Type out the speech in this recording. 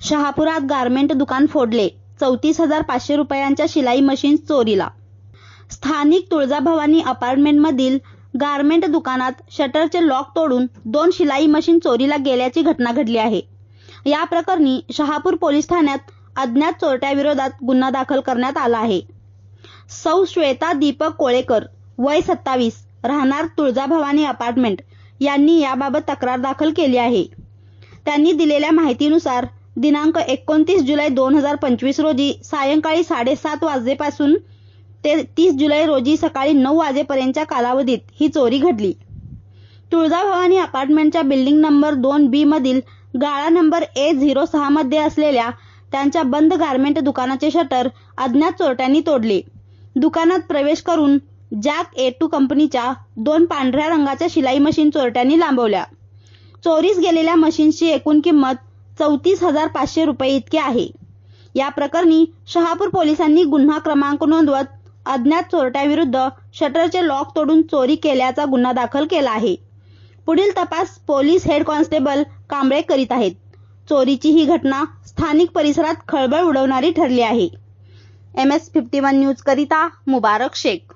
शहापुरात garment दुकान फोडले. चौतीस हजार पाचशे रुपयांच्या शिलाई मशीन चोरीला. स्थानिक तुळजाभवानी अपार्टमेंटमधील गारमेंट दुकानात शटरचे लॉक तोडून दोन शिलाई मशीन चोरीला गेल्याची घटना घडली आहे. या प्रकरणी शहापूर पोलीस ठाण्यात अज्ञात चोरट्याविरोधात गुन्हा दाखल करण्यात आला आहे. सौ श्वेता दीपक कोळेकर वय सत्तावीस राहणार तुळजाभवानी अपार्टमेंट यांनी याबाबत तक्रार दाखल केली आहे. त्यांनी दिलेल्या माहितीनुसार दिनांक एकोणतीस जुलै दोन हजार पंचवीस रोजी सायंकाळी साडेसात वाजेपासून ते तीस जुलै रोजी सकाळी नऊ वाजेपर्यंतच्या कालावधीत ही चोरी घडली. तुळजाभवानी अपार्टमेंटच्या बिल्डिंग नंबर दोन बी मधील गाळा नंबर ए झिरो सहा मध्ये असलेल्या त्यांच्या बंद गारमेंट दुकानाचे शटर अज्ञात चोरट्यांनी तोडले. दुकानात प्रवेश करून जॅक ए टू कंपनीच्या दोन पांढऱ्या रंगाच्या शिलाई मशीन चोरट्यांनी लांबवल्या. चोरीस गेलेल्या मशीनची एकूण किंमत चौतीस हजार पाचशे रुपये इतकी आहे. या प्रकरणी शहापूर पोलिसांनी गुन्हा क्रमांक नोंदवत अज्ञात चोरट्याविरुद्ध शटरचे लॉक तोडून चोरी केल्याचा गुन्हा दाखल केला आहे. पुढील तपास पोलीस हेड कॉन्स्टेबल कांबळे करीत आहेत. चोरीची ही घटना स्थानिक परिसरात खळबळ उडवणारी ठरली आहे. M S fifty one news करिता मुबारक शेख.